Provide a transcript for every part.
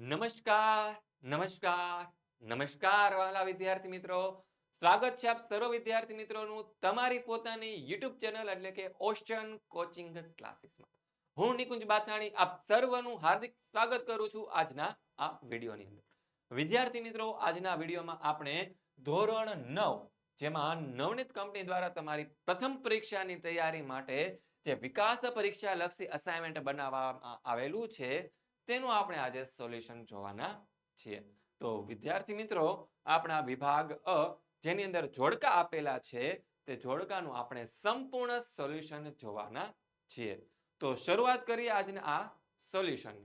નમસ્કાર નમસ્કાર નમસ્કાર વાલા વિદ્યાર્થી મિત્રો. સ્વાગત છે આપ સર્વ વિદ્યાર્થી મિત્રોનું તમારી પોતાની યુટ્યુબ ચેનલ એટલે કે ઓશન કોચિંગ ક્લાસીસમાં. હું નિકુંજ બાથાણી, આપ સર્વનું હાર્દિક સ્વાગત કરું છું આજના આ વિડીયોની અંદર. વિદ્યાર્થી મિત્રો, આજના વિડીયોમાં આપણે ધોરણ નવ, જેમાં નવનીત કંપની દ્વારા તમારી પ્રથમ પરીક્ષાની તૈયારી માટે જે વિકાસ પરીક્ષા લક્ષી અસાઇનમેન્ટ બનાવવામાં આવેલું છે તેનું આપણે આજે સોલ્યુશન જોવાના છીએ. તો વિદ્યાર્થી મિત્રો, આપણા વિભાગ અ જેની અંદર જોડકા આપેલા છે, તે જોડકાનું આપણે સંપૂર્ણ સોલ્યુશન જોવાના છીએ. તો શરૂઆત કરીએ આજના આ સોલ્યુશન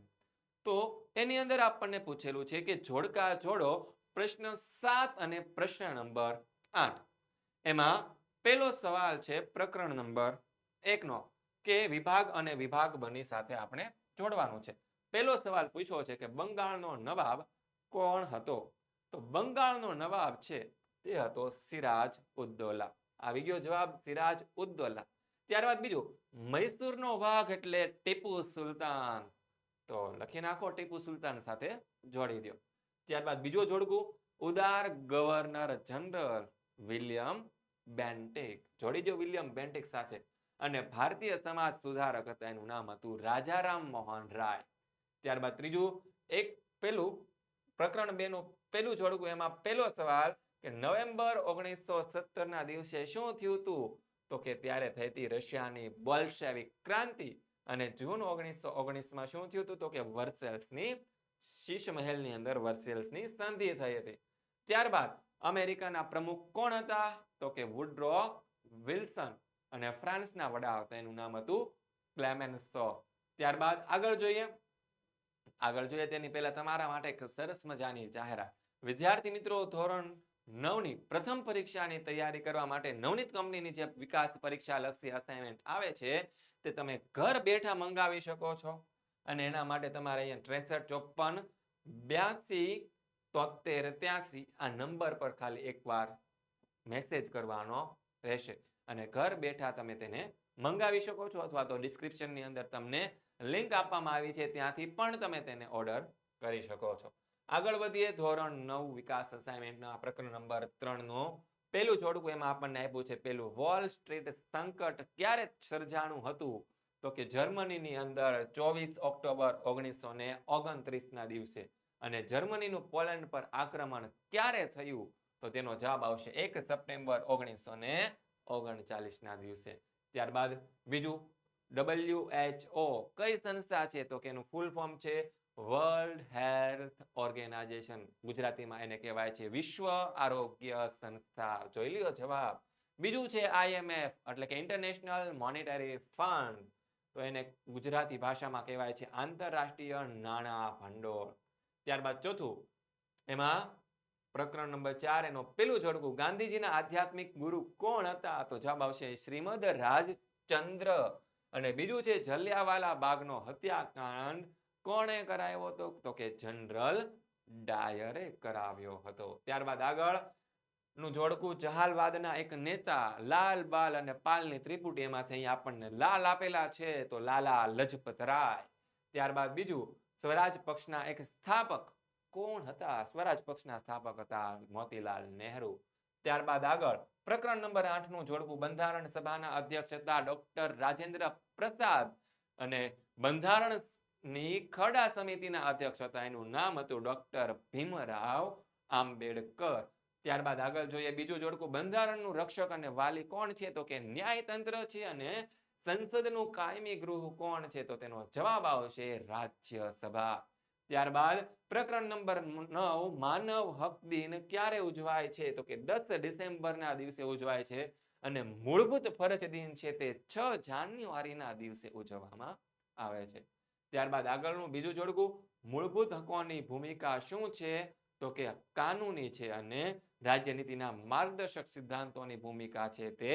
તો એની અંદર આપણને પૂછેલું છે કે જોડકા જોડો પ્રશ્ન સાત અને પ્રશ્ન નંબર આઠ. એમાં પહેલો સવાલ છે પ્રકરણ નંબર એકનો, કે વિભાગ અને વિભાગ બની સાથે આપણે જોડવાનું છે. પહેલો સવાલ પૂછ્યો છે કે બંગાળનો નવાબ કોણ હતો? તો બંગાળનો નવાબ છે તે હતો સિરાજ ઉદ્દોલા. આવી ગયો જવાબ સિરાજ ઉદ્દોલા. ત્યારબાદ બીજું, મૈસૂરનો વાઘ એટલે ટીપુ સુલતાન. તો લખી નાખો ટીપુ સુલતાન સાથે જોડી દો. ત્યારબાદ બીજો જોડકું, ઉદાર ગવર્નર જનરલ વિલિયમ બેન્ટેક. જોડી દો વિલિયમ બેન્ટેક સાથે. અને ભારતીય સમાજ સુધારક હતા, એનું નામ હતું રાજારામ મોહન રાય. ત્યારબાદ ત્રીજું, એક પેલું પ્રકરણ બે નું પેલું જોડકું એમાં પેલો સવાલ કે નવેમ્બર ઓગણીસો ના દિવસે શું થયું હતું તો કે ત્યારે થઈ હતી રશિયાની બોલ્શેવિક ક્રાંતિ અને જૂન ઓગણીસો ઓગણીસમાં શું થયું હતું તો કે વર્સેલ્સની શીશ મહેલની અંદર વર્સેલ્સની સંધિ થઈ હતી. ત્યારબાદ અમેરિકાના પ્રમુખ કોણ હતા? તો કે વુડ્રો વિલ્સન અને ફ્રાન્સના વડા હતા, એનું નામ હતું ક્લેમેન્સો. ત્યારબાદ આગળ જોઈએ. આગળ જોઈએ તેની પહેલા તમારા માટે એક સરસ મજાની જાહેરાત. વિદ્યાર્થી મિત્રો, ધોરણ નવની પ્રથમ પરીક્ષાની તૈયારી કરવા માટે નવનીત કંપનીની જે વિકાસ પરીક્ષા લક્ષી અસાઇનમેન્ટ આવે છે, તે તમે ઘર બેઠા મંગાવી શકો છો. અને એના માટે તમારે અહીંયા ત્રેસઠ ચોપન બ્યાસી તોતેર ત્યાસી આ નંબર પર ખાલી એકવાર મેસેજ કરવાનો રહેશે. અને ઘર બેઠા તમે તેને મંગાવી શકો છો અથવા તો ડિસ્ક્રિપ્શનની અંદર તમને લિંક આપવામાં આવી છે, ત્યાંથી પણ તમે તેને ઓર્ડર કરી શકો છો. આગળ વધીએ, ધોરણ નવ વિકાસ અસાઇનમેન્ટના પ્રકરણ નંબર ત્રણનો. પેલું જોડકું એમાં આપણને આપ્યું છે, પેલું, વોલ સ્ટ્રીટ સંકટ ક્યારે સર્જાણું હતું? તો કે જર્મનીની અંદર ચોવીસ ઓક્ટોબર ઓગણીસો ને ઓગણત્રીસ ના દિવસે. અને જર્મનીનું પોલેન્ડ પર આક્રમણ ક્યારે થયું? તો તેનો જવાબ આવશે એક સપ્ટેમ્બર ઓગણીસો ને ઓગણચાલીસના દિવસે. ત્યારબાદ બીજું ડબલ્યુ કઈ સંસ્થા છે? તો કે એનું ફૂલ ફોર્મ છે વર્લ્ડ હેલ્થ ઓર્ગેનાઇઝેશન ગુજરાતીમાં એને કહેવાય છે વિશ્વ આરોગ્ય સંસ્થા. જોઈ લ્યો જવાબ. બીજું છે આઈએમએફ એટલે કે ઇન્ટરનેશનલ મોનેટરી ફંડ તો એને ગુજરાતી ભાષામાં કહેવાય છે આંતરરાષ્ટ્રીય નાણાં ભંડોળ. ત્યારબાદ ચોથું, એમાં પ્રકરણ નંબર ચાર, એનો પેલું જોડકું, ગાંધીજીના આધ્યાત્મિક ગુરુ કોણ હતા? તો જવાબ આવશે શ્રીમદ રાજચંદ્ર. અને બીજું છે, જલિયાવાલા બાગનો હત્યાકાંડ કોણે કરાયો હતો? તો કે જનરલ ડાયરે કરાવ્યો હતો. ત્યારબાદ આગળનું જોડકું જહાલવાદના એક નેતા લાલ બાલ અને પાલની ત્રિપુટી એમાંથી અહીં આપણને લાલ આપેલા છે, તો લાલા લજપત રાય. ત્યારબાદ બીજું, સ્વરાજ પક્ષના એક સ્થાપક કોણ હતા? સ્વરાજ પક્ષના સ્થાપક હતા મોતીલાલ નહેરુ. ત્યારબાદ આગળ પ્રકરણ નંબર આઠનું જોડકું બંધારણ સભાના અધ્યક્ષ હતા ડોક્ટર રાજેન્દ્ર પ્રસાદ અને બંધારણની ખરડા સમિતિના અધ્યક્ષ હતા. એનું નામ હતું ડોક્ટર ભીમરાવ આંબેડકર. ત્યારબાદ આગળ જોઈએ બીજું જોડકું, બંધારણનું રક્ષક અને વાલી કોણ છે? તો કે ન્યાયતંત્ર છે અને સંસદનું કાયમી ગૃહ કોણ છે? તો તેનો જવાબ આવશે રાજ્યસભા. ત્યારબાદ પ્રકરણ નંબર નવ, માનવ હક દિન ક્યારે ઉજવાય છે? તો કે દસ ડિસેમ્બરના દિવસે ઉજવાય છે અને મૂળભૂત ફરજ દિન છે તે છ જાન્યુઆરીના દિવસે ઉજવવામાં આવે છે. ત્યારબાદ આગળનું બીજું જોડકું, મૂળભૂત હકોની ભૂમિકા શું છે? તો કે કાનૂની છે અને રાજ્યનીતિના માર્ગદર્શક સિદ્ધાંતોની ભૂમિકા છે તે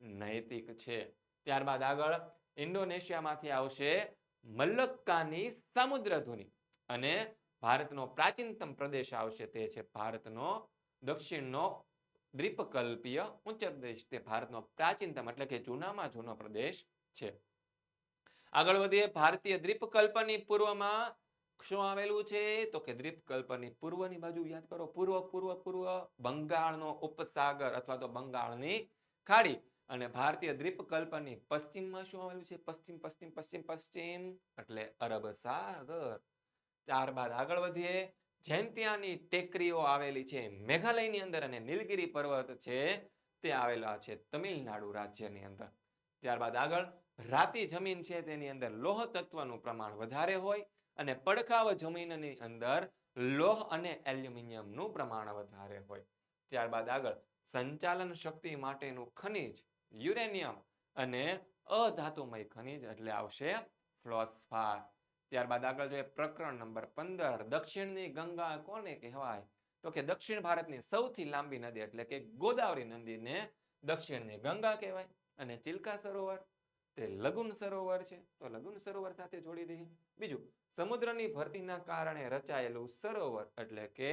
નૈતિક છે. ત્યારબાદ આગળ, ઇન્ડોનેશિયામાંથી આવશે મલ્લક્કાની સામુદ્ર ધુની. અને ભારતનો પ્રાચીનતમ પ્રદેશ આવશે તે છે ભારતનો દક્ષિણનો દ્વીપકલ્પીય ઉચ્ચ પ્રદેશ. તે ભારતનો પ્રાચીનતમ એટલે કે જૂનામાં જૂનો પ્રદેશ છે. આગળ વધીએ, ભારતીય દ્વીપકલ્પની પૂર્વમાં શું આવેલું છે? તો કે દ્વીપકલ્પની પૂર્વની બાજુ યાદ કરો, પૂર્વ પૂર્વ પૂર્વ બંગાળનો ઉપસાગર અથવા તો બંગાળની ખાડી. અને ભારતીય દ્વીપકલ્પની પશ્ચિમમાં શું આવેલું છે? પશ્ચિમ પશ્ચિમ પશ્ચિમ પશ્ચિમ એટલે અરબ સાગર. ત્યારબાદ આગળ વધીએ. જૈંતિયાની ટેકરીઓ આવેલી છે મેઘાલયની અંદર અને નીલગિરી પર્વત છે તે આવેલા છે તમિલનાડુ રાજ્યની અંદર. ત્યારબાદ આગળ રાતી જમીન છે તેની અંદર લોહ તત્વનું પ્રમાણ વધારે હોય અને પડખાવ જમીનની અંદર લોહ અને એલ્યુમિનિયમનું પ્રમાણ વધારે હોય. ત્યારબાદ આગળ સંચાલન શક્તિ માટેનું ખનિજ, યુરેનિયમ અને અધાતુમય ખનિજ એટલે આવશે ફ્લોસ્ફાર. ત્યારબાદ આગળ જોઈએ પ્રકરણ નંબર પંદર. દક્ષિણની ગંગા કોને કહેવાય? તો કે દક્ષિણ ભારતની સૌથી લાંબી નદી એટલે કે ગોદાવરી નદીને દક્ષિણની ગંગા કહેવાય. અને ચિલ્કા સરોવર, તે લગુન સરોવર છે. તો લગુન સરોવર સાથે જોડી દઈએ. બીજું, સમુદ્રની ભરતીના કારણે રચાયેલું સરોવર એટલે કે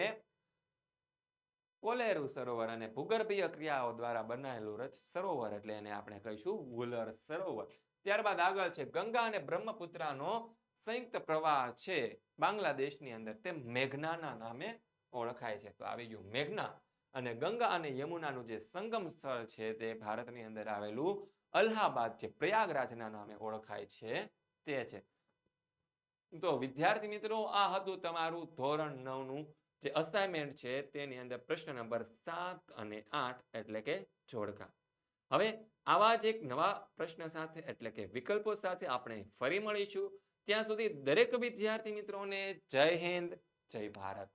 કોલેરુ સરોવર અને ભૂગર્ભીય ક્રિયાઓ દ્વારા બનાવેલું સરોવર એટલે એને આપણે કહીશું વુલર સરોવર. ત્યારબાદ આગળ છે ગંગા અને બ્રહ્મપુત્રાનો સંયુક્ત પ્રવાહ છે બાંગ્લાદેશની અંદર તે મેઘનાના નામે ઓળખાય છે. તો આવી ગયું મેઘના અને ગંગા અને યમુનાનું જે સંગમ સ્થળ છે તે ભારતની અંદર આવેલું અલ્હાબાદ છે પ્રયાગરાજના નામે ઓળખાય છે તે છે. તો વિદ્યાર્થી મિત્રો, આ હતું તમારું ધોરણ નવનું જે અસાઇનમેન્ટ છે તેની અંદર પ્રશ્ન નંબર સાત અને આઠ એટલે કે જોડકા. હવે આવા જ એક નવા પ્રશ્ન સાથે એટલે કે વિકલ્પો સાથે આપણે ફરી મળીશું. ત્યાં સુધી દરેક વિદ્યાર્થી મિત્રોને જય હિન્દ જય ભારત.